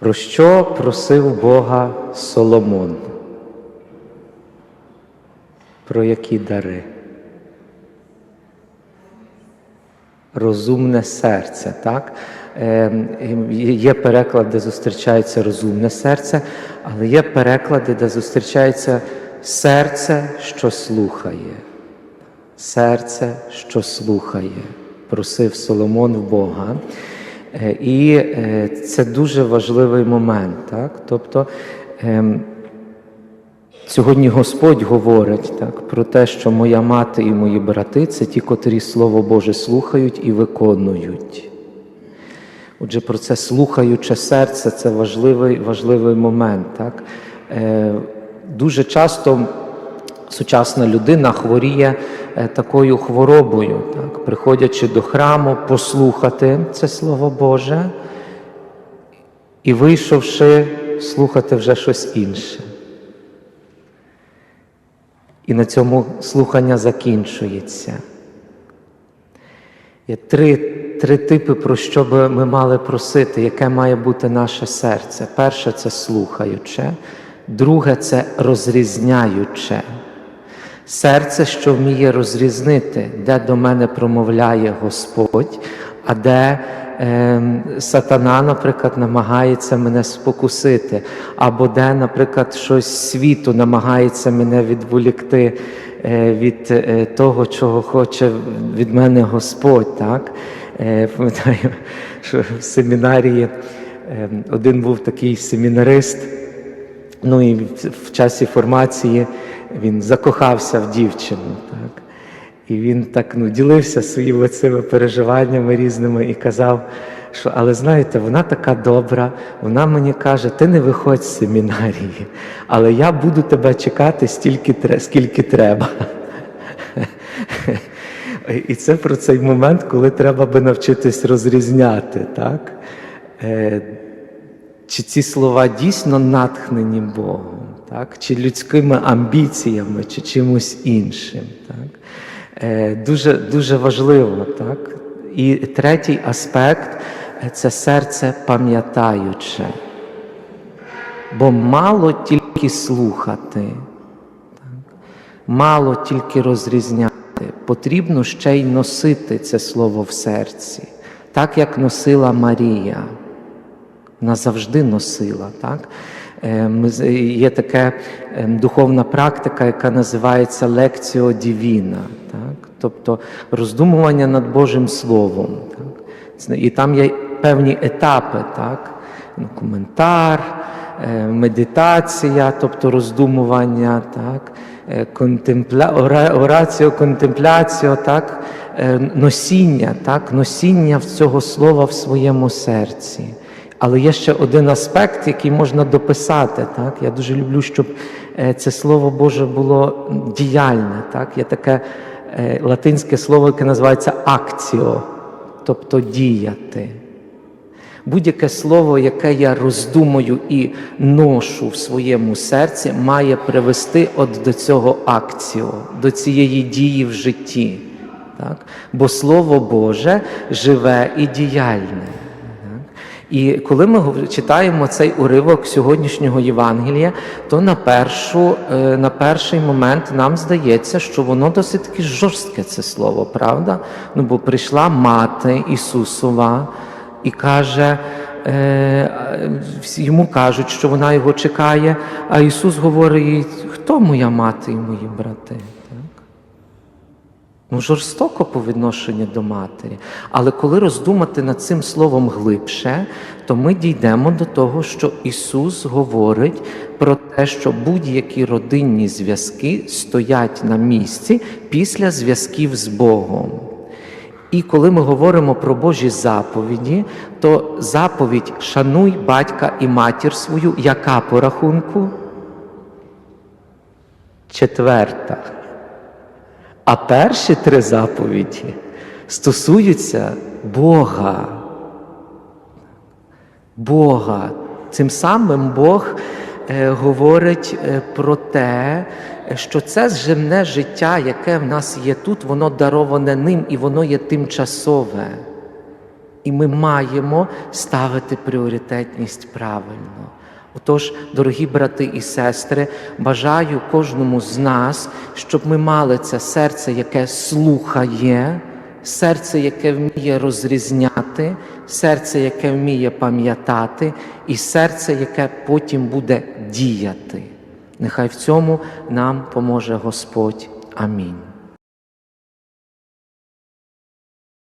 Про що просив Бога Соломон? Про які дари? Розумне серце, так? Е, Є переклади, де зустрічається розумне серце, але є переклади, де зустрічається серце, що слухає. Серце, що слухає, просив Соломон в Бога. Е, І е, це дуже важливий момент. Так? Тобто ем, сьогодні Господь говорить так, про те, що моя мати і мої брати це ті, котрі Слово Боже слухають і виконують. Отже, про це слухаюче серце це важливий важливий момент. Так? Е, Дуже часто сучасна людина хворіє такою хворобою, так? приходячи до храму, послухати це Слово Боже і вийшовши, слухати вже щось інше. І на цьому слухання закінчується. Є три, три типи, про що би ми мали просити, яке має бути наше серце. Перше це слухаюче, друге це розрізняюче. Серце, що вміє розрізнити, де до мене промовляє Господь, а де е, сатана, наприклад, намагається мене спокусити, або де, наприклад, щось світу намагається мене відволікти е, від е, того, чого хоче від мене Господь. Так? Е, пам'ятаю, що в семінарії е, один був такий семінарист. Ну і в, в часі формації він закохався в дівчину. Так? І він так ну, ділився своїми цими переживаннями різними і казав, що, але знаєте, вона така добра, вона мені каже, ти не виходь з семінарії, але я буду тебе чекати стільки, скільки треба. І це про цей момент, коли треба би навчитись розрізняти, так? Е, чи ці слова дійсно натхнені Богом, так? чи людськими амбіціями, чи чимось іншим. Так? Е, Дуже, дуже важливо. Так? І третій аспект це серце пам'ятаюче. Бо мало тільки слухати, так? мало тільки розрізняти. Потрібно ще й носити це слово в серці, так як носила Марія вона завжди носила. Так? Е, Є така е, духовна практика, яка називається лекціо дівіна, так? тобто роздумування над Божим Словом. Так? І там є певні етапи, так? Ну, коментар, е, медитація, тобто роздумування, так? е, контемпля... ора- ораціо, контемпляціо, так? носіння, так? носіння цього слова в своєму серці. Але є ще один аспект, який можна дописати. Так? Я дуже люблю, щоб е, це слово Боже було діяльне. Так? Є таке е, латинське слово, яке називається акціо, тобто діяти. Будь-яке слово, яке я роздумую і ношу в своєму серці, має привести от до цього акціо, до цієї дії в житті. Так? Бо Слово Боже живе і діяльне. І коли ми читаємо цей уривок сьогоднішнього Євангелія, то на, першу, е, на перший момент нам здається, що воно досить таки жорстке це слово, правда? Ну, бо прийшла мати Ісусова і каже, е, йому кажуть, що вона його чекає, а Ісус говорить, хто моя мати і мої брати? Ну, жорстоко по відношенню до матері. Але коли роздумати над цим словом глибше, то ми дійдемо до того, що Ісус говорить про те, що будь-які родинні зв'язки стоять на місці після зв'язків з Богом. І коли ми говоримо про Божі заповіді, то заповідь шануй батька і матір свою, яка по рахунку? Четверта. А перші три заповіді стосуються Бога. Бога. Цим самим Бог е, говорить е, про те, що це земне життя, яке в нас є тут, воно дароване ним і воно є тимчасове. І ми маємо ставити пріоритетність правильно. Отож, дорогі брати і сестри, бажаю кожному з нас, щоб ми мали це серце, яке слухає, серце, яке вміє розрізняти, серце, яке вміє пам'ятати, і серце, яке потім буде діяти. Нехай в цьому нам поможе Господь. Амінь.